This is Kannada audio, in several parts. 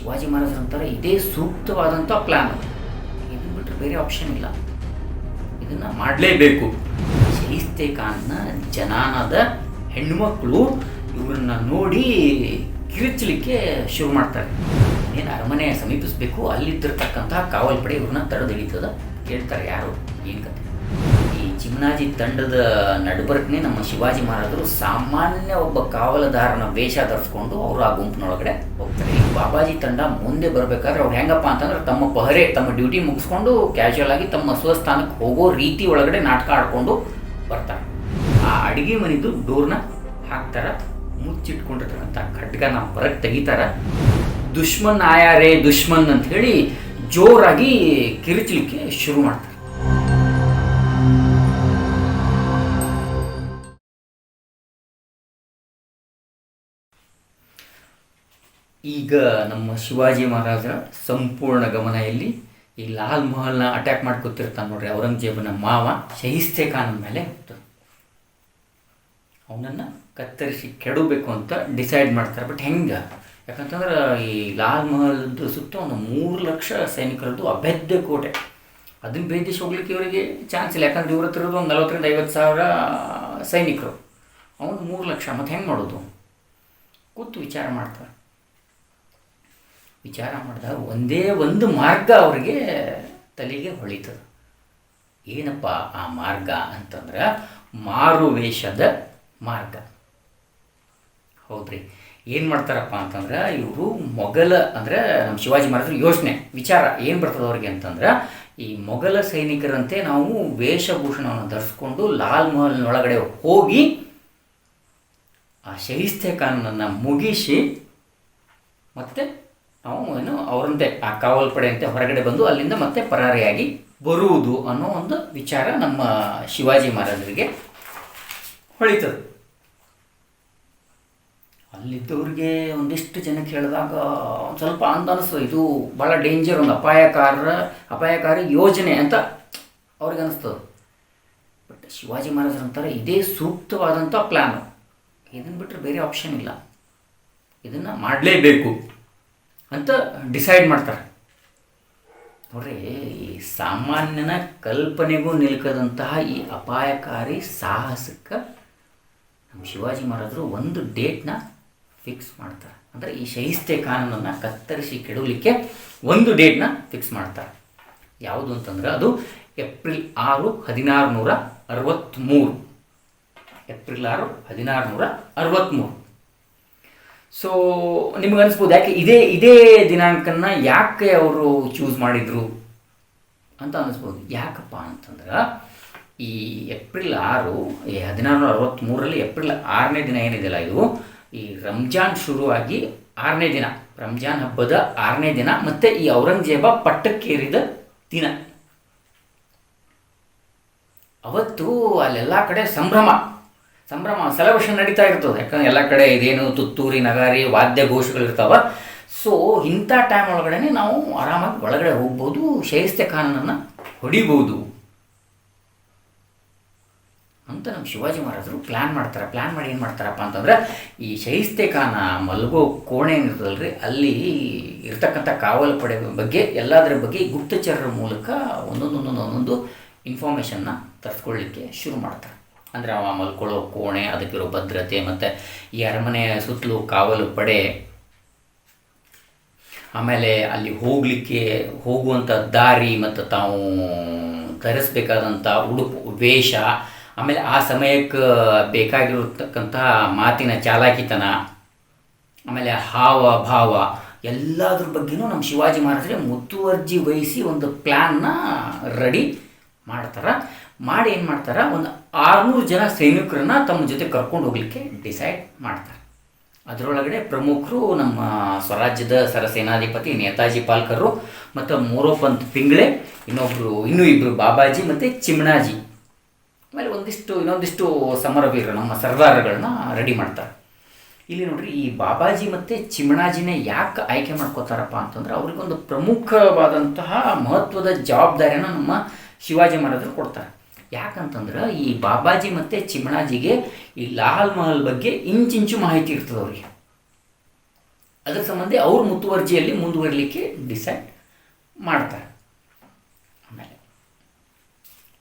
ಶಿವಾಜಿ ಮಹಾರಾಜ್ ಅಂತಾರೆ ಇದೇ ಸೂಕ್ತವಾದಂಥ ಪ್ಲ್ಯಾನ್ ಇದು ಬಿಟ್ಟರೆ ಬೇರೆ ಆಪ್ಷನ್ ಇಲ್ಲ. ಇದನ್ನು ಮಾಡಲೇಬೇಕು. ಶೈಸ್ತೆ ಖಾನ್ನ ಜನಾನದ ಹೆಣ್ಮಕ್ಳು ಇವರನ್ನ ನೋಡಿ ಕಿರುಚಲಿಕ್ಕೆ ಶುರು ಮಾಡ್ತಾರೆ. ಏನು ಅರಮನೆ ಸಮೀಪಿಸಬೇಕು, ಅಲ್ಲಿದ್ದಿರ್ತಕ್ಕಂತಹ ಕಾವಲ್ ಪಡೆ ಇವ್ರನ್ನ ತಡೆದು ಹಿಡಿತದ ಕೇಳ್ತಾರೆ ಯಾರು? ಏನು ಕತೆ? ಚಿಮನಾಜಿ ತಂಡದ ನಡುಬರ್ಕನೆ ನಮ್ಮ ಶಿವಾಜಿ ಮಹಾರಾಜರು ಸಾಮಾನ್ಯ ಒಬ್ಬ ಕಾವಲುದಾರನ ವೇಷ ಧರಿಸ್ಕೊಂಡು ಅವರು ಆ ಗುಂಪಿನೊಳಗಡೆ ಹೋಗ್ತಾರೆ. ಈ ಬಾಬಾಜಿ ತಂಡ ಮುಂದೆ ಬರಬೇಕಾದ್ರೆ ಅವ್ರು ಹೆಂಗಪ್ಪ ಅಂತಂದ್ರೆ ತಮ್ಮ ಪಹರೆ, ತಮ್ಮ ಡ್ಯೂಟಿ ಮುಗಿಸ್ಕೊಂಡು ಕ್ಯಾಶುವಲ್ ಆಗಿ ತಮ್ಮ ಸ್ವಸ್ಥಾನಕ್ಕೆ ಹೋಗೋ ರೀತಿ ಒಳಗಡೆ ನಾಟಕ ಆಡ್ಕೊಂಡು ಬರ್ತಾರೆ. ಆ ಅಡಿಗೆ ಮನೆದು ಡೋರ್ನ ಹಾಕ್ತಾರ ಮುಚ್ಚಿಟ್ಕೊಂಡಿರ್ತಕ್ಕಂಥ ಖಡ್ಗನ ಹೊರಗೆ ತೆಗಿತಾರೆ. ದುಶ್ಮನ್ ಆಯಾರೇ ದುಶ್ಮನ್ ಅಂತ ಹೇಳಿ ಜೋರಾಗಿ ಕಿರುಚಲಿಕ್ಕೆ ಶುರು ಮಾಡ್ತಾರೆ. ಈಗ ನಮ್ಮ ಶಿವಾಜಿ ಮಹಾರಾಜರ ಸಂಪೂರ್ಣ ಗಮನ ಇಲ್ಲಿ. ಈ ಲಾಲ್ ಮಹಲ್ನ ಅಟ್ಯಾಕ್ ಮಾಡ್ಕೊತಿರ್ತಾನೆ ನೋಡ್ರಿ, ಔರಂಗಜೇಬನ ಮಾವ ಶಹಿಸ್ತೆ ಖಾನ್ ಮೇಲೆ ಅವನನ್ನು ಕತ್ತರಿಸಿ ಕೆಡಬೇಕು ಅಂತ ಡಿಸೈಡ್ ಮಾಡ್ತಾರೆ ಬಟ್ ಹೆಂಗೆ? ಯಾಕಂತಂದ್ರೆ ಈ ಲಾಲ್ ಮಹಲ್ದು ಸುತ್ತ ಒಂದು ಮೂರು ಲಕ್ಷ ಸೈನಿಕರದ್ದು ಅಭೇದ್ಯ ಕೋಟೆ. ಅದನ್ನ ಭೇದಿಸಿ ಹೋಗ್ಲಿಕ್ಕೆ ಇವರಿಗೆ ಚಾನ್ಸ್ ಇಲ್ಲ, ಯಾಕಂದ್ರೆ ಇವ್ರ ಹತ್ರ ಒಂದು ನಲವತ್ತರಿಂದ ಐವತ್ತು ಸಾವಿರ ಸೈನಿಕರು. ಅವನು ಮೂರು ಲಕ್ಷ, ಮತ್ತು ಹೆಂಗೆ ಮಾಡೋದು? ಕೂತು ವಿಚಾರ ಮಾಡ್ತಾರೆ. ವಿಚಾರ ಮಾಡಿದಾಗ ಒಂದೇ ಒಂದು ಮಾರ್ಗ ಅವರಿಗೆ ತಲೆಗೆ ಹೊಳಿತದೆ ಏನಪ್ಪ ಆ ಮಾರ್ಗ ಅಂತಂದ್ರೆ ಮಾರುವೇಷದ ಮಾರ್ಗ. ಹೌದ್ರಿ. ಏನು ಮಾಡ್ತಾರಪ್ಪ ಅಂತಂದ್ರೆ, ಇವರು ಮೊಘಲ, ಅಂದರೆ ನಮ್ಮ ಶಿವಾಜಿ ಮಾಡಿದ್ರು ಯೋಚನೆ, ವಿಚಾರ ಏನು ಬರ್ತದೆ ಅವ್ರಿಗೆ ಅಂತಂದ್ರೆ, ಈ ಮೊಘಲ ಸೈನಿಕರಂತೆ ನಾವು ವೇಷಭೂಷಣವನ್ನು ಧರಿಸ್ಕೊಂಡು ಲಾಲ್ ಮಹಲ್ನೊಳಗಡೆ ಹೋಗಿ ಆ ಶೈಸ್ತೆ ಕಾನೂನನ್ನು ಮುಗಿಸಿ ಮತ್ತೆ ನಾವು ಏನು ಅವರಂತೆ ಆ ಕಾವಲ್ ಪಡೆಯಂತೆ ಹೊರಗಡೆ ಬಂದು ಅಲ್ಲಿಂದ ಮತ್ತೆ ಪರಾರಿಯಾಗಿ ಬರುವುದು ಅನ್ನೋ ಒಂದು ವಿಚಾರ ನಮ್ಮ ಶಿವಾಜಿ ಮಹಾರಾಜರಿಗೆ ಹೊಳಿತದೆ. ಅಲ್ಲಿದ್ದವ್ರಿಗೆ ಒಂದಿಷ್ಟು ಜನಕ್ಕೆ ಹೇಳಿದಾಗ ಒಂದು ಸ್ವಲ್ಪ ಅಂತ ಇದು ಭಾಳ ಡೇಂಜರ್ ಒಂದು ಅಪಾಯಕಾರ ಅಪಾಯಕಾರಿ ಯೋಜನೆ ಅಂತ ಅವ್ರಿಗೆ ಅನಿಸ್ತದೆ. ಬಟ್ ಶಿವಾಜಿ ಮಹಾರಾಜರು ಅಂತಾರೆ, ಇದೇ ಸೂಕ್ತವಾದಂಥ ಪ್ಲ್ಯಾನು ಇದನ್ನು ಬಿಟ್ಟರೆ ಬೇರೆ ಆಪ್ಷನ್ ಇಲ್ಲ. ಇದನ್ನು ಮಾಡಲೇಬೇಕು. ಅಂತ ಡಿಸೈಡ್ ಮಾಡ್ತಾರೆ. ನೋಡ್ರಿ, ಈ ಸಾಮಾನ್ಯನ ಕಲ್ಪನೆಗೂ ನಿಲ್ಕದಂತಹ ಈ ಅಪಾಯಕಾರಿ ಸಾಹಸಕ್ಕೆ ನಮ್ಮ ಶಿವಾಜಿ ಮಹಾರಾಜರು ಒಂದು ಡೇಟ್ನ ಫಿಕ್ಸ್ ಮಾಡ್ತಾರೆ. ಅಂದರೆ ಈ ಶೈಸ್ತೆ ಕಾನೂನನ್ನು ಕತ್ತರಿಸಿ ಕೆಡವಲಿಕ್ಕೆ ಒಂದು ಡೇಟ್ನ ಫಿಕ್ಸ್ ಮಾಡ್ತಾರೆ. ಯಾವುದು ಅಂತಂದ್ರೆ ಅದು ಏಪ್ರಿಲ್ ಆರು ಹದಿನಾರು ನೂರ ಅರವತ್ತ್ಮೂರು ಏಪ್ರಿಲ್ ಆರು ಹದಿನಾರು ನೂರ ಅರವತ್ತ್ಮೂರು ಸೊ ನಿಮ್ಗೆ ಅನಿಸ್ಬೋದು, ಯಾಕೆ ಇದೇ ಇದೇ ದಿನಾಂಕನ ಯಾಕೆ ಅವರು ಚೂಸ್ ಮಾಡಿದರು ಅಂತ ಅನಿಸ್ಬೋದು. ಯಾಕಪ್ಪ ಅಂತಂದ್ರೆ, ಈ ಏಪ್ರಿಲ್ ಆರು ಈ ಹದಿನಾರು ಅರವತ್ತ್ಮೂರರಲ್ಲಿ ಏಪ್ರಿಲ್ ಆರನೇ ದಿನ ಏನಿದೆಯಲ್ಲ ಇದು, ಈ ರಂಜಾನ್ ಶುರುವಾಗಿ ಆರನೇ ದಿನ, ರಂಜಾನ್ ಹಬ್ಬದ ಆರನೇ ದಿನ, ಮತ್ತು ಈ ಔರಂಗಜೇಬ ಪಟ್ಟಕ್ಕೇರಿದ ದಿನ. ಅವತ್ತು ಅಲ್ಲೆಲ್ಲ ಕಡೆ ಸಂಭ್ರಮ. ಸಂಭ್ರಮ ಸೆಲೆಬ್ರೇಷನ್ ನಡೀತಾ ಇರ್ತದೆ. ಯಾಕಂದ್ರೆ ಎಲ್ಲ ಕಡೆ ಇದೇನು ತುತ್ತೂರಿ, ನಗಾರಿ, ವಾದ್ಯ ಘೋಷಗಳಿರ್ತಾವ ಸೊ ಇಂಥ ಟೈಮ್ ಒಳಗಡೆ ನಾವು ಆರಾಮಾಗಿ ಒಳಗಡೆ ಹೋಗ್ಬೋದು ಶೈಸ್ತೆ ಖಾನನನ್ನು ಹೊಡಿಬೋದು. ಅಂತ ನಮ್ಮ ಶಿವಾಜಿ ಮಹಾರಾಜರು ಪ್ಲ್ಯಾನ್ ಮಾಡ್ತಾರೆ. ಪ್ಲ್ಯಾನ್ ಮಾಡಿ ಏನು ಮಾಡ್ತಾರಪ್ಪ ಅಂತಂದ್ರೆ, ಈ ಶೈಸ್ತೆ ಖಾನ ಮಲಗೋ ಕೋಣೆ ಏನಿರ್ತದಲ್ರಿ, ಅಲ್ಲಿ ಇರ್ತಕ್ಕಂಥ ಕಾವಲು ಪಡೆ ಬಗ್ಗೆ, ಎಲ್ಲದರ ಬಗ್ಗೆ ಗುಪ್ತಚರರ ಮೂಲಕ ಒಂದೊಂದು ಒಂದೊಂದು ಒಂದೊಂದು ಇನ್ಫಾರ್ಮೇಷನ್ನ ತರಿಸ್ಕೊಳ್ಳಿಕ್ಕೆ ಶುರು ಮಾಡ್ತಾರೆ. ಅಂದರೆ ಅವ ಮಲ್ಕೊಳ್ಳೋ ಕೋಣೆ, ಅದಕ್ಕಿರೋ ಭದ್ರತೆ ಮತ್ತು ಈ ಅರಮನೆಯ ಸುತ್ತಲೂ ಕಾವಲು ಪಡೆ ಆಮೇಲೆ ಅಲ್ಲಿ ಹೋಗಲಿಕ್ಕೆ ಹೋಗುವಂಥ ದಾರಿ ಮತ್ತು ತಾವು ಧರಿಸ್ಬೇಕಾದಂಥ ಉಡುಪು, ವೇಷ, ಆಮೇಲೆ ಆ ಸಮಯಕ್ಕೆ ಬೇಕಾಗಿರತಕ್ಕಂಥ ಮಾತಿನ ಚಾಲಾಕಿತನ, ಆಮೇಲೆ ಹಾವ, ಭಾವ ಎಲ್ಲದ್ರ ಬಗ್ಗೆನೂ ನಮ್ಮ ಶಿವಾಜಿ ಮಹಾರಾಜರೇ ಮುತುವರ್ಜಿ ವಹಿಸಿ ಒಂದು ಪ್ಲ್ಯಾನ್ನ ರೆಡಿ ಮಾಡ್ತಾರೆ. ಮಾಡಿ ಏನು ಮಾಡ್ತಾರೆ? ಒಂದು ಆರುನೂರು ಜನ ಸೈನಿಕರನ್ನ ತಮ್ಮ ಜೊತೆ ಕರ್ಕೊಂಡು ಹೋಗ್ಲಿಕ್ಕೆ ಡಿಸೈಡ್ ಮಾಡ್ತಾರೆ. ಅದರೊಳಗಡೆ ಪ್ರಮುಖರು ನಮ್ಮ ಸ್ವರಾಜ್ಯದ ಸರಸೇನಾಧಿಪತಿ ನೇತಾಜಿ ಪಾಲ್ಕರು ಮತ್ತು ಮೋರೋಪಂತ್ ಪಿಂಗ್ಳೆ ಇನ್ನೊಬ್ಬರು ಇನ್ನೂ ಇಬ್ಬರು ಬಾಬಾಜಿ ಮತ್ತು ಚಿಮ್ಣಾಜಿ ಆಮೇಲೆ ಒಂದಿಷ್ಟು, ಇನ್ನೊಂದಿಷ್ಟು ಸಮರವೀರರು, ನಮ್ಮ ಸರ್ದಾರಗಳನ್ನ ರೆಡಿ ಮಾಡ್ತಾರೆ. ಇಲ್ಲಿ ನೋಡ್ರಿ, ಈ ಬಾಬಾಜಿ ಮತ್ತು ಚಿಮಣಾಜಿನೇ ಯಾಕೆ ಆಯ್ಕೆ ಮಾಡ್ಕೋತಾರಪ್ಪ ಅಂತಂದ್ರೆ ಅವ್ರಿಗೊಂದು ಪ್ರಮುಖವಾದಂತಹ ಮಹತ್ವದ ಜವಾಬ್ದಾರಿಯನ್ನು ನಮ್ಮ ಶಿವಾಜಿ ಮಹಾರಾಜರು ಕೊಡ್ತಾರೆ. ಯಾಕಂತಂದ್ರೆ ಈ ಬಾಬಾಜಿ ಮತ್ತು ಚಿಮಣಾಜಿಗೆ ಈ ಲಾಲ್ ಮಹಲ್ ಬಗ್ಗೆ ಇಂಚಿಂಚು ಮಾಹಿತಿ ಇರ್ತದೆ ಅವರಿಗೆ. ಅದರ ಸಂಬಂಧಿ ಅವ್ರ ಮುತುವರ್ಜಿಯಲ್ಲಿ ಮುಂದುವರಿಲಿಕ್ಕೆ ಡಿಸೈಡ್ ಮಾಡ್ತಾರೆ. ಆಮೇಲೆ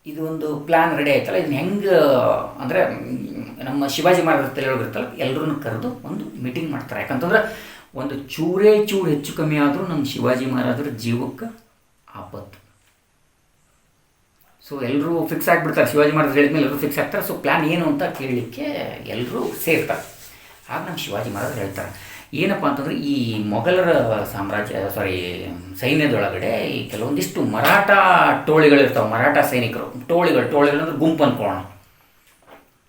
ಇದು ಒಂದು ಪ್ಲ್ಯಾನ್ ರೆಡಿ ಆಯ್ತಲ್ಲ, ಇದನ್ನ ಹೆಂಗೆ, ಅಂದರೆ ನಮ್ಮ ಶಿವಾಜಿ ಮಹಾರಾಜ ತಿಳಿಯೋಗಿರ್ತಲ್ಲ ಎಲ್ಲರನ್ನು ಕರೆದು ಒಂದು ಮೀಟಿಂಗ್ ಮಾಡ್ತಾರೆ. ಯಾಕಂತಂದ್ರೆ ಒಂದು ಚೂರೇ ಚೂರು ಹೆಚ್ಚು ಕಮ್ಮಿ ಆದರೂ ನಮ್ಮ ಶಿವಾಜಿ ಮಹಾರಾಜರ ಜೀವಕ್ಕೆ ಆಪತ್ತು. ಸೊ ಎಲ್ಲರೂ ಫಿಕ್ಸ್ ಆಗಿಬಿಡ್ತಾರೆ. ಶಿವಾಜಿ ಮಹಾರಾಜ್ ಹೇಳಿದ್ಮೇಲೆ ಎಲ್ಲರೂ ಫಿಕ್ಸ್ ಆಗ್ತಾರೆ. ಸೊ ಪ್ಲ್ಯಾನ್ ಏನು ಅಂತ ಕೇಳಲಿಕ್ಕೆ ಎಲ್ಲರೂ ಸೇರ್ತಾರೆ. ಆಗ ನಮ್ಮ ಶಿವಾಜಿ ಮಹಾರಾಜ್ ಹೇಳ್ತಾರೆ. ಏನಪ್ಪ ಅಂತಂದರೆ, ಈ ಮೊಘಲರ ಸಾಮ್ರಾಜ್ಯ ಸಾರಿ ಸೈನ್ಯದೊಳಗಡೆ ಈ ಕೆಲವೊಂದಿಷ್ಟು ಮರಾಠ ಟೋಳಿಗಳಿರ್ತಾವೆ. ಮರಾಠ ಸೈನಿಕರು. ಟೋಳಿಗಳು ಟೋಳಿಗಳು ಅಂದ್ರೆ ಗುಂಪು ಅನ್ಕೊಳ್ಳೋಣ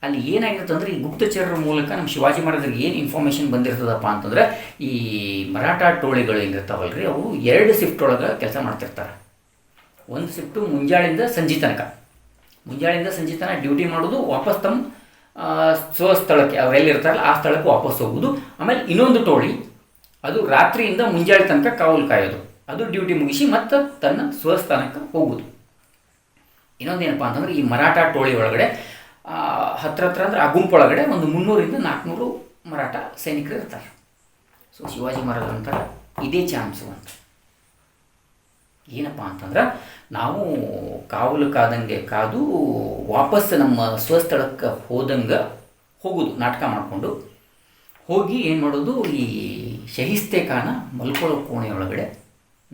ಅಲ್ಲಿ ಏನಾಗಿರುತ್ತೆ ಅಂದರೆ, ಈ ಗುಪ್ತಚರರ ಮೂಲಕ ನಮ್ಮ ಶಿವಾಜಿ ಮಹಾರಾಜರಿಗೆ ಏನು ಇನ್ಫಾರ್ಮೇಷನ್ ಬಂದಿರ್ತದಪ್ಪ ಅಂತಂದ್ರೆ, ಈ ಮರಾಠ ಟೋಳಿಗಳು ಏನಿರ್ತಾವಲ್ರಿ, ಅವು ಎರಡು ಶಿಫ್ಟ್ ಒಳಗೆ ಕೆಲಸ ಮಾಡ್ತಿರ್ತಾರೆ. ಒಂದು ಶಿಫ್ಟು ಮುಂಜಾಳಿಂದ ಸಂಜೆ ತನಕ. ಮುಂಜಾಳಿಂದ ಸಂಜೆ ತನಕ ಡ್ಯೂಟಿ ಮಾಡೋದು ವಾಪಸ್ ತಮ್ಮ ಸ್ವಸ್ಥಳಕ್ಕೆ ಅವ್ರು ಎಲ್ಲಿರ್ತಾರಲ್ಲ ಆ ಸ್ಥಳಕ್ಕೆ ವಾಪಸ್ ಹೋಗೋದು. ಆಮೇಲೆ ಇನ್ನೊಂದು ಟೋಳಿ, ಅದು ರಾತ್ರಿಯಿಂದ ಮುಂಜಾಳೆ ತನಕ ಕಾವಲು ಕಾಯೋದು. ಅದು ಡ್ಯೂಟಿ ಮುಗಿಸಿ ಮತ್ತೆ ತನ್ನ ಸ್ವಸ್ಥಾನಕ್ಕೆ ಹೋಗೋದು. ಇನ್ನೊಂದೇನಪ್ಪ ಅಂತಂದ್ರೆ ಈ ಮರಾಠ ಟೋಳಿ ಒಳಗಡೆ ಹತ್ರ ಹತ್ರ ಅಂದ್ರೆ ಆ ಗುಂಪೊಳಗಡೆ ಒಂದು ಮುನ್ನೂರಿಂದ ನಾಲ್ಕುನೂರು ಮರಾಠ ಸೈನಿಕರು ಇರ್ತಾರೆ. ಸೊ ಶಿವಾಜಿ ಮಹಾರಾಜ್ ಅಂತಾರೆ, ಇದೇ ಚಾನ್ಸು ಅಂತ. ಏನಪ್ಪ ಅಂತಂದ್ರೆ ನಾವು ಕಾವಲು ಕಾದಂಗೆ ಕಾದು ವಾಪಸ್ ನಮ್ಮ ಸ್ವಸ್ಥಳಕ್ಕೆ ಹೋದಂಗೆ ಹೋಗೋದು, ನಾಟಕ ಮಾಡಿಕೊಂಡು. ಹೋಗಿ ಏನು ಮಾಡೋದು, ಈ ಶಹಿಸ್ತೆ ಕಾಣ ಮಲ್ಕೊಳ್ಳೋ ಕೋಣೆಯೊಳಗಡೆ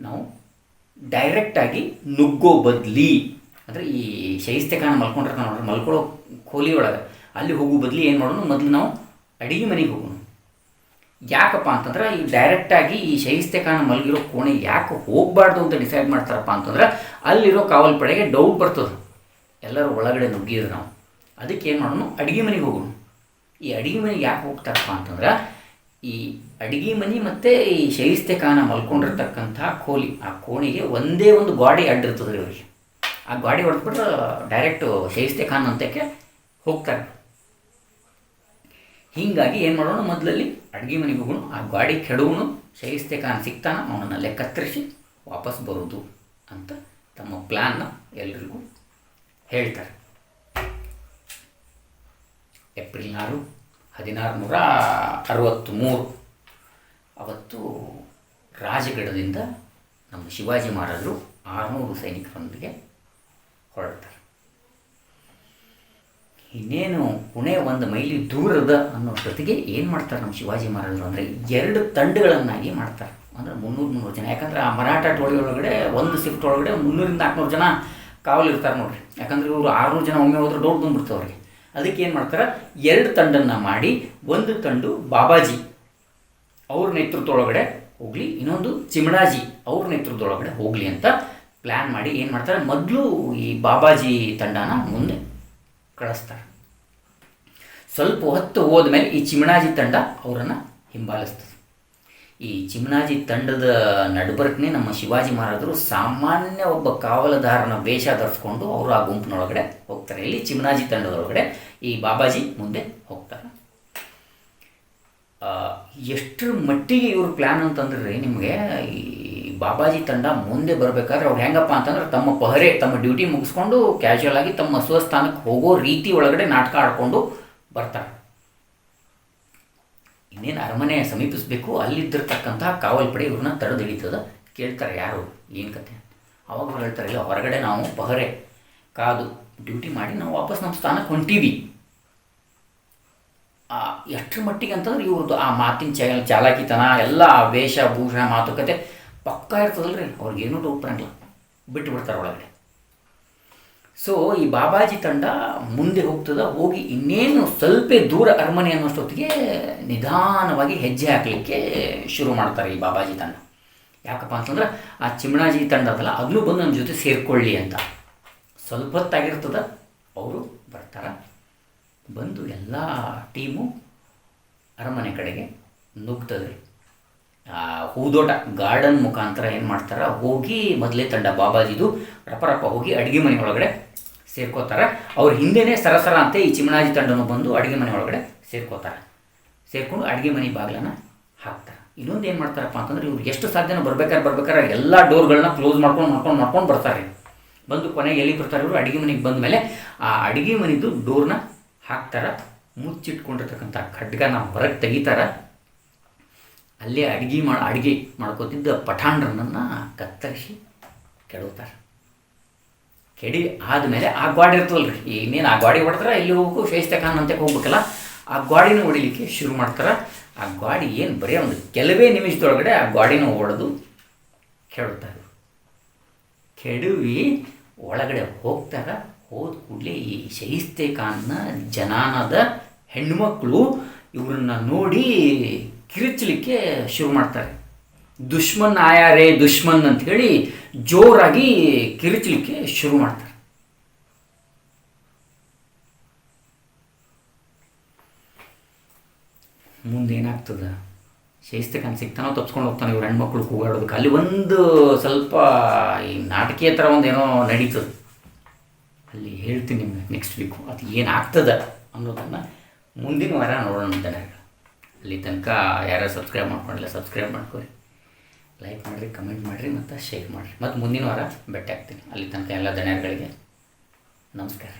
ನಾವು ಡೈರೆಕ್ಟಾಗಿ ನುಗ್ಗೋ ಬದಲಿ, ಅಂದರೆ ಈ ಶಹಿಸ್ತೆ ಕಾಣ ಮಲ್ಕೊಂಡಿರ್ತಾನೆ ನೋಡ್ರಿ, ಮಲ್ಕೊಳ್ಳೋ ಕೋಲಿ ಒಳಗೆ, ಅಲ್ಲಿ ಹೋಗೋ ಬದಲಿ ಏನು ಮಾಡೋಣ ಮೊದಲು ನಾವು ಅಡಿಗೆ ಮನೆಗೆ ಹೋಗೋಣ. ಯಾಕಪ್ಪ ಅಂತಂದ್ರೆ ಈ ಡೈರೆಕ್ಟಾಗಿ ಈ ಶೈಸ್ತೆ ಖಾನ್ ಮಲಗಿರೋ ಕೋಣೆ ಯಾಕೆ ಹೋಗಬಾರ್ದು ಅಂತ ಡಿಸೈಡ್ ಮಾಡ್ತಾರಪ್ಪ ಅಂತಂದ್ರೆ ಅಲ್ಲಿರೋ ಕಾವಲ್ ಪಡೆಗೆ ಡೌಟ್ ಬರ್ತದೆ. ಎಲ್ಲರೂ ಒಳಗಡೆ ನುಗ್ಗಿದ್ರು ನಾವು. ಅದಕ್ಕೆ ಏನು ಮಾಡೋಣ? ಅಡುಗೆ ಮನೆಗೆ ಹೋಗೋಣ. ಈ ಅಡುಗೆ ಮನೆಗೆ ಯಾಕೆ ಹೋಗ್ತಾರಪ್ಪ ಅಂತಂದ್ರೆ ಈ ಅಡುಗೆ ಮನೆ ಮತ್ತು ಈ ಶೈಸ್ತೆ ಮಲ್ಕೊಂಡಿರ್ತಕ್ಕಂಥ ಕೋಲಿ, ಆ ಕೋಣೆಗೆ ಒಂದೇ ಒಂದು ಗಾಡಿ ಅಡ್ಡಿರ್ತದೆ ಇವರಿಗೆ. ಆ ಗಾಡಿ ಹೊಡೆದ್ಬಿಟ್ರೆ ಡೈರೆಕ್ಟು ಶೈಸ್ತೆ ಖಾನ್ ಅಂತಕ್ಕೆ ಹೋಗ್ತಾರೆ. ಹೀಗಾಗಿ ಏನು ಮಾಡೋಣ, ಮೊದಲಲ್ಲಿ ಅಡುಗೆ ಮನೆಗೆ ಹೋಗೋಣ, ಆ ಗಾಡಿ ಕೆಡವನು, ಶೈಸ್ತೆ ಕಾನ್ ಸಿಗ್ತಾನ ಅವನನ್ನು ಅಲ್ಲೇ ಕತ್ತರಿಸಿ ವಾಪಸ್ ಬರೋದು ಅಂತ ತಮ್ಮ ಪ್ಲ್ಯಾನ್ನ ಎಲ್ರಿಗೂ ಹೇಳ್ತಾರೆ. ಏಪ್ರಿಲ್ ಆರು ಹದಿನಾರು ನೂರ ಅರವತ್ತ್ಮೂರು ಅವತ್ತು ರಾಜಗಢದಿಂದ ನಮ್ಮ ಶಿವಾಜಿ ಮಹಾರಾಜರು ಆರುನೂರು ಸೈನಿಕರೊಂದಿಗೆ ಹೊರಡ್ತಾರೆ. ಇನ್ನೇನು ಪುಣೆ ಒಂದು ಮೈಲಿ ದೂರದ ಅನ್ನೋ ಜೊತೆಗೆ ಏನು ಮಾಡ್ತಾರೆ ನಮ್ಮ ಶಿವಾಜಿ ಮಹಾರಾಜರು ಅಂದರೆ ಎರಡು ತಂಡಗಳನ್ನಾಗಿ ಮಾಡ್ತಾರೆ. ಅಂದರೆ ಮುನ್ನೂರು ಮುನ್ನೂರು ಜನ. ಯಾಕಂದ್ರೆ ಆ ಮರಾಠ ಟೋಳಿ ಒಳಗಡೆ ಒಂದು ಸಿಫ್ಟ್ ಒಳಗಡೆ ಮುನ್ನೂರಿಂದ ನಾಲ್ಕುನೂರು ಜನ ಕಾವಲು ಇರ್ತಾರೆ ನೋಡ್ರಿ. ಯಾಕಂದ್ರೆ ಇವರು ಆರುನೂರು ಜನ ಒಮ್ಮೆ ಹೋದ್ರೆ ಡೌಟ್ ಬಂದ್ಬಿಡ್ತಾವೆ ಅವ್ರಿಗೆ. ಅದಕ್ಕೆ ಏನು ಮಾಡ್ತಾರೆ? ಎರಡು ತಂಡನ್ನ ಮಾಡಿ ಒಂದು ತಂಡು ಬಾಬಾಜಿ ಅವ್ರ ನೇತೃತ್ವದೊಳಗಡೆ ಹೋಗಲಿ, ಇನ್ನೊಂದು ಚಿಮಣಾಜಿ ಅವ್ರ ನೇತೃತ್ವದೊಳಗಡೆ ಹೋಗಲಿ ಅಂತ ಪ್ಲ್ಯಾನ್ ಮಾಡಿ ಏನು ಮಾಡ್ತಾರೆ? ಮೊದಲು ಈ ಬಾಬಾಜಿ ತಂಡನ ಮುಂದೆ ಕಳಿಸ್ತಾರೆ. ಸ್ವಲ್ಪ ಹೊತ್ತು ಹೋದ್ಮೇಲೆ ಈ ಚಿಮಣಾಜಿ ತಂಡ ಅವರನ್ನು ಹಿಂಬಾಲಿಸ್ತದೆ. ಈ ಚಿಮಣಾಜಿ ತಂಡದ ನಡುಬರ್ಕನೇ ನಮ್ಮ ಶಿವಾಜಿ ಮಹಾರಾಜರು ಸಾಮಾನ್ಯ ಒಬ್ಬ ಕಾವಲುದಾರನ ವೇಷ ಧರಿಸ್ಕೊಂಡು ಅವರು ಆ ಗುಂಪಿನೊಳಗಡೆ ಹೋಗ್ತಾರೆ. ಇಲ್ಲಿ ಚಿಮಣಾಜಿ ತಂಡದೊಳಗಡೆ ಈ ಬಾಬಾಜಿ ಮುಂದೆ ಹೋಗ್ತಾರೆ. ಎಷ್ಟರ ಮಟ್ಟಿಗೆ ಇವ್ರ ಪ್ಲ್ಯಾನ್ ಅಂತಂದ್ರೆ ನಿಮಗೆ ಈ ಬಾಬಾಜಿ ತಂಡ ಮುಂದೆ ಬರಬೇಕಾದ್ರೆ ಅವ್ರು ಹೆಂಗಪ್ಪ ಅಂತಂದ್ರೆ ತಮ್ಮ ಪಹರೆ, ತಮ್ಮ ಡ್ಯೂಟಿ ಮುಗಿಸ್ಕೊಂಡು ಕ್ಯಾಶುವಲ್ ಆಗಿ ತಮ್ಮ ಸ್ವಸ್ಥಾನಕ್ಕೆ ಹೋಗೋ ರೀತಿ ಒಳಗಡೆ ನಾಟಕ ಆಡ್ಕೊಂಡು ಬರ್ತಾರೆ. ಇನ್ನೇನು ಅರಮನೆ ಸಮೀಪಿಸಬೇಕು, ಅಲ್ಲಿದ್ದಿರ್ತಕ್ಕಂತಹ ಕಾವಲ್ ಪಡೆ ಇವ್ರನ್ನ ತಡೆದು ಕೇಳ್ತಾರೆ ಯಾರು? ಏನು ಕತೆ? ಅವಾಗ ಹೇಳ್ತಾರೆ, ಇಲ್ಲ, ಹೊರಗಡೆ ನಾವು ಪಹರೆ, ಕಾದು, ಡ್ಯೂಟಿ ಮಾಡಿ ನಾವು ವಾಪಸ್ ನಮ್ಮ ಸ್ಥಾನಕ್ಕೆ ಹೊಂಟೀವಿ. ಎಷ್ಟರ ಮಟ್ಟಿಗೆ ಅಂತಂದ್ರೆ ಇವ್ರದ್ದು ಆ ಮಾತಿನ ಚಾಲಾಕಿತನ, ಎಲ್ಲ ವೇಷಭೂಷಣ ವೇಷಭೂಷ ಮಾತುಕತೆ ಪಕ್ಕ ಇರ್ತದಲ್ರಿ ಅವ್ರಿಗೇನು ಡೌಟ್ ಬರಂಗಿಲ್ಲ. ಬಿಟ್ಟು ಬಿಡ್ತಾರೆ ಒಳಗಡೆ. ಸೊ ಈ ಬಾಬಾಜಿ ತಂಡ ಮುಂದೆ ಹೋಗ್ತದ, ಹೋಗಿ ಇನ್ನೇನು ಸ್ವಲ್ಪ ದೂರ ಅರಮನೆ ಅನ್ನೋಷ್ಟೊತ್ತಿಗೆ ನಿಧಾನವಾಗಿ ಹೆಜ್ಜೆ ಹಾಕಲಿಕ್ಕೆ ಶುರು ಮಾಡ್ತಾರೆ ಈ ಬಾಬಾಜಿ ತಂಡ. ಯಾಕಪ್ಪ ಅಂತಂದ್ರೆ, ಆ ಚಿಮಣಾಜಿ ತಂಡ ಅದಲ್ಲ ಅದನ್ನು ಬಂದು ನಮ್ಮ ಜೊತೆ ಸೇರಿಕೊಳ್ಳಿ ಅಂತ. ಸ್ವಲ್ಪ ಹೊತ್ತಾಗಿರ್ತದ, ಅವರು ಬರ್ತಾರೆ. ಬಂದು ಎಲ್ಲ ಟೀಮು ಅರಮನೆ ಕಡೆಗೆ ನುಗ್ತದೆ ಹೂದೋಟ ಗಾರ್ಡನ್ ಮುಖಾಂತರ ಏನು ಮಾಡ್ತಾರೆ? ಹೋಗಿ ಮೊದಲೇ ತಂಡ ಬಾಬಾಜಿದು ರಪ ರಪ ಹೋಗಿ ಅಡುಗೆ ಮನೆ ಒಳಗಡೆ ಸೇರ್ಕೋತಾರೆ. ಅವ್ರ ಹಿಂದೆನೇ ಸರಸರ ಅಂತ ಈ ಚಿಮಣಾಜಿ ತಂಡನು ಬಂದು ಅಡುಗೆ ಮನೆ ಒಳಗಡೆ ಸೇರ್ಕೋತಾರೆ. ಸೇರ್ಕೊಂಡು ಅಡುಗೆ ಮನೆ ಬಾಗಿಲನ್ನು ಹಾಕ್ತಾರೆ. ಇನ್ನೊಂದು ಏನು ಮಾಡ್ತಾರಪ್ಪ ಅಂತಂದ್ರೆ ಇವ್ರು ಎಷ್ಟು ಸಾಧ್ಯನೋ ಬರ್ಬೇಕಾದ್ರೆ ಬರ್ಬೇಕಾದ್ರೆ ಎಲ್ಲ ಡೋರ್ಗಳನ್ನ ಕ್ಲೋಸ್ ಮಾಡ್ಕೊಂಡು ಮಾಡ್ಕೊಂಡು ಮಾಡ್ಕೊಂಡು ಬರ್ತಾರೆ ಬಂದು ಕೊನೆಗೆ ಎಲ್ಲಿ ಬರ್ತಾರೆ ಇವರು? ಅಡುಗೆ ಮನೆಗೆ ಬಂದ ಮೇಲೆ ಆ ಅಡುಗೆ ಮನೆದು ಡೋರ್ನ ಹಾಕ್ತಾರೆ. ಮುಚ್ಚಿಟ್ಕೊಂಡಿರ್ತಕ್ಕಂಥ ಖಡ್ಗನ ಹೊರಗೆ ತೆಗಿತಾರೆ. ಅಲ್ಲೇ ಅಡುಗೆ ಮಾಡಿ, ಅಡುಗೆ ಮಾಡ್ಕೋತಿದ್ದ ಪಠಾಣ್ರನನ್ನು ಕತ್ತರಿಸಿ ಕೆಡವುತ್ತಾರೆ ಕೆಡಿ ಆದಮೇಲೆ ಆ ಗಾಡಿ ಇರ್ತದಲ್ಲ ರೀ ಇನ್ನೇನು ಆ ಗಾಡಿ ಹೊಡೆದ್ರೆ ಇಲ್ಲಿ ಹೋಗು ಶೈಸ್ತ ಖಾನ್ ಅಂತ ಹೋಗ್ಬೇಕಲ್ಲ, ಆ ಗಾಡಿನ ಹೊಡಿಲಿಕ್ಕೆ ಶುರು ಮಾಡ್ತಾರೆ. ಆ ಗಾಡಿ ಏನು ಬರೀ ಒಂದು ಕೆಲವೇ ನಿಮಿಷದೊಳಗಡೆ ಆ ಗಾಡಿನ ಹೊಡೆದು ಕೆಡುತ್ತಾರೆ ಕೆಡವಿ ಒಳಗಡೆ ಹೋಗ್ತಾರ, ಹೋದ ಕೂಡಲೇ ಈ ಶೈಸ್ತೆ ಖಾನ್ನ ಜನಾನದ ಹೆಣ್ಮಕ್ಳು ಇವ್ರನ್ನ ನೋಡಿ ಕಿರಿಚಲಿಕ್ಕೆ ಶುರು ಮಾಡ್ತಾರೆ. ದುಶ್ಮನ್ ಆಯಾರೇ ದುಶ್ಮನ್ ಅಂತ ಹೇಳಿ ಜೋರಾಗಿ ಕಿರಿಚಲಿಕ್ಕೆ ಶುರು ಮಾಡ್ತಾರೆ. ಮುಂದೇನಾಗ್ತದೆ ಶೈಸ್ತಕ ಖಾನ್ ಸಿಗ್ತಾನೋ ತಪ್ಸ್ಕೊಂಡು ಹೋಗ್ತಾನೆ ಇವ್ರು ಹೆಣ್ಮಕ್ಳು ಕೂಗಾಡೋದಕ್ಕೆ. ಅಲ್ಲಿ ಒಂದು ಸ್ವಲ್ಪ ಈ ನಾಟಕೀಯ ಥರ ಒಂದೇನೋ ನಡೀತದೆ. ಅಲ್ಲಿ ಹೇಳ್ತೀನಿ ನಿಮ್ಗೆ ನೆಕ್ಸ್ಟ್ ವೀಕು ಅದು ಏನಾಗ್ತದೆ ಅನ್ನೋದನ್ನು ಮುಂದಿನ ವಾರ ನೋಡೋಣ ಜನಗಳು ಅಲ್ಲಿ ತನಕ ಯಾರ್ಯಾರು ಸಬ್ಸ್ಕ್ರೈಬ್ ಮಾಡ್ಕೊಂಡಿಲ್ಲ, ಸಬ್ಸ್ಕ್ರೈಬ್ ಮಾಡ್ಕೊರಿ. ಲೈಕ್ ಮಾಡಿರಿ ಕಮೆಂಟ್ ಮಾಡಿರಿ ಮತ್ತು ಶೇರ್ ಮಾಡಿರಿ. ಮತ್ತು ಮುಂದಿನ ವಾರ ಭೇಟಿ ಆಗ್ತೀನಿ. ಅಲ್ಲಿ ತನಕ ಎಲ್ಲ ದಣ್ಯರುಗಳಿಗೆ ನಮಸ್ಕಾರ